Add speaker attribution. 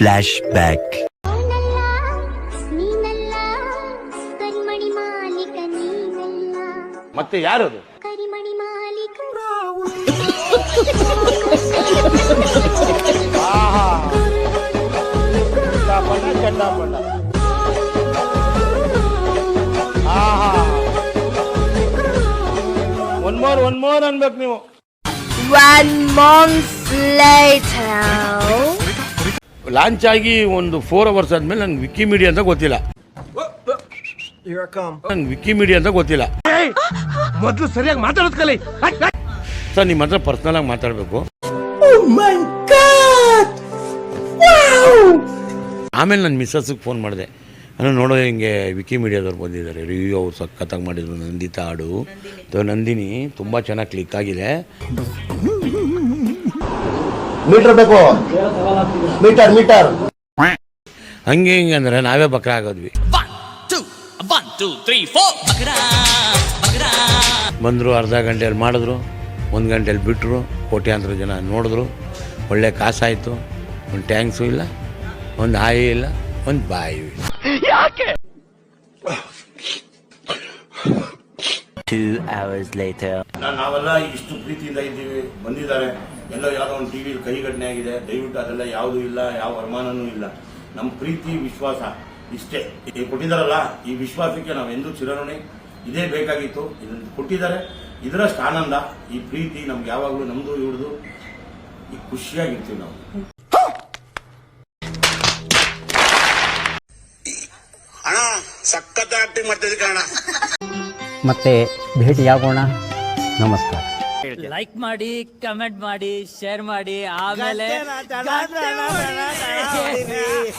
Speaker 1: Flash back
Speaker 2: ಅವನಲ್ಲ ನೀನಲ್ಲ ಕರಿಮಣಿ ಮಾಲೀಕ ನೀನಲ್ಲ.
Speaker 3: ಮತ್ತೆ ಯಾರು ಒನ್ ಮೋರ್ ಒನ್ ಮೋರ್ ಅನ್ಬೇಕು ನೀವು.
Speaker 4: One month later.
Speaker 3: ಲಾಂಚ್ ಆಗಿ ಒಂದು ಫೋರ್ ಅವರ್ಸ್ ಆದ್ಮೇಲೆ ನಂಗೆ ವಿಕಿಮೀಡಿಯಾ ಅಂತ ಗೊತ್ತಿಲ್ಲ. ನಂಗೆ ವಿಕಿಮೀಡಿಯಾ ಅಂತ ಗೊತ್ತಿಲ್ಲ. ಮೊದಲು ಸರಿಯಾಗಿ ಮಾತಾಡೋದು ಕಲಿ ಸರ್ ನಿಮ್ಮ ಹತ್ರ ಪರ್ಸನಲ್ ಆಗಿ ಮಾತಾಡಬೇಕು. ಆಮೇಲೆ ನನ್ನ ಮಿಸ್ಸಸ್ಗೆ ಫೋನ್ ಮಾಡಿದೆ. ನಾನು ನೋಡೋ ಹಿಂಗೆ ವಿಕಿಮೀಡಿಯಾದವ್ರು ಬಂದಿದ್ದಾರೆ. ರಿವ್ಯೂ ಅವ್ರು ಸಖತ್ತಾಗಿ ಮಾಡಿದ್ರು. ನಂದಿತಾ ಹಾಡು. ನಂದಿನಿ. ತುಂಬ ಚೆನ್ನಾಗಿ ಕ್ಲಿಕ್ ಆಗಿದೆ.
Speaker 5: ಮೀಟರ್ ಬೇಕು? Meter meter.
Speaker 3: ಹಂಗೆ ಹಿಂಗೆ ಅಂದ್ರೆ ನಾವೇ ಬಕ್ರ ಆಗೋದ್ವಿ. ಬಂದ್ರು ಅರ್ಧ ಗಂಟೆಯಲ್ಲಿ ಮಾಡಿದ್ರು ಒಂದು ಗಂಟೆಯಲ್ಲಿ ಬಿಟ್ಟರು ಕೋಟ್ಯಾಂತರ ಜನ ನೋಡಿದ್ರು. ಒಳ್ಳೆ ಕಾಸಾಯಿತು ಒಂದು ಟ್ಯಾಂಕ್ಸು ಇಲ್ಲ ಒಂದು ಹಾಯಿ ಇಲ್ಲ ಒಂದು ಬಾಯಿ ಇಲ್ಲ.
Speaker 1: Two ಅವರ್ಸ್ ಲೇಟರ್
Speaker 3: ನಾವೆಲ್ಲ ಇಷ್ಟು ಪ್ರೀತಿಯಿಂದ ಇದ್ದೀವಿ. ಬಂದಿದ್ದಾರೆ. ಎಲ್ಲೋ ಯಾವುದೋ ಒಂದು ಟಿವಿ ಕೈಘಟನೆ ಆಗಿದೆ. ದಯವಿಟ್ಟು ಅದೆಲ್ಲ ಯಾವುದೂ ಇಲ್ಲ. ಯಾವ ವರಮಾನನೂ ಇಲ್ಲ. ನಮ್ಮ ಪ್ರೀತಿ ವಿಶ್ವಾಸ ಇಷ್ಟೇ. ಈಗ ಕೊಟ್ಟಿದ್ದಾರಲ್ಲ ಈ ವಿಶ್ವಾಸಕ್ಕೆ ನಾವು ಎಂದೂ ಚಿರಋಣಿ. ಇದೇ ಬೇಕಾಗಿತ್ತು. ಇದನ್ನು ಕೊಟ್ಟಿದ್ದಾರೆ. ಇದರಷ್ಟು ಆನಂದ ಈ ಪ್ರೀತಿ ನಮ್ಗೆ ಯಾವಾಗಲೂ ನಮ್ದು ಇವ್ರದು ಈ ಖುಷಿಯಾಗಿರ್ತೀವಿ ನಾವು.
Speaker 6: ಅಣ್ಣ ಸಖತ್ ಆಕ್ಟಿಂಗ್ ಮಾಡ್ತಿದ್ದೆ ಕಣ
Speaker 7: ಮತ್ತೆ ಭೇಟಿಯಾಗೋಣ. ನಮಸ್ಕಾರ.
Speaker 8: ಲೈಕ್ ಮಾಡಿ ಕಮೆಂಟ್ ಮಾಡಿ ಶೇರ್ ಮಾಡಿ ಆಮೇಲೆ.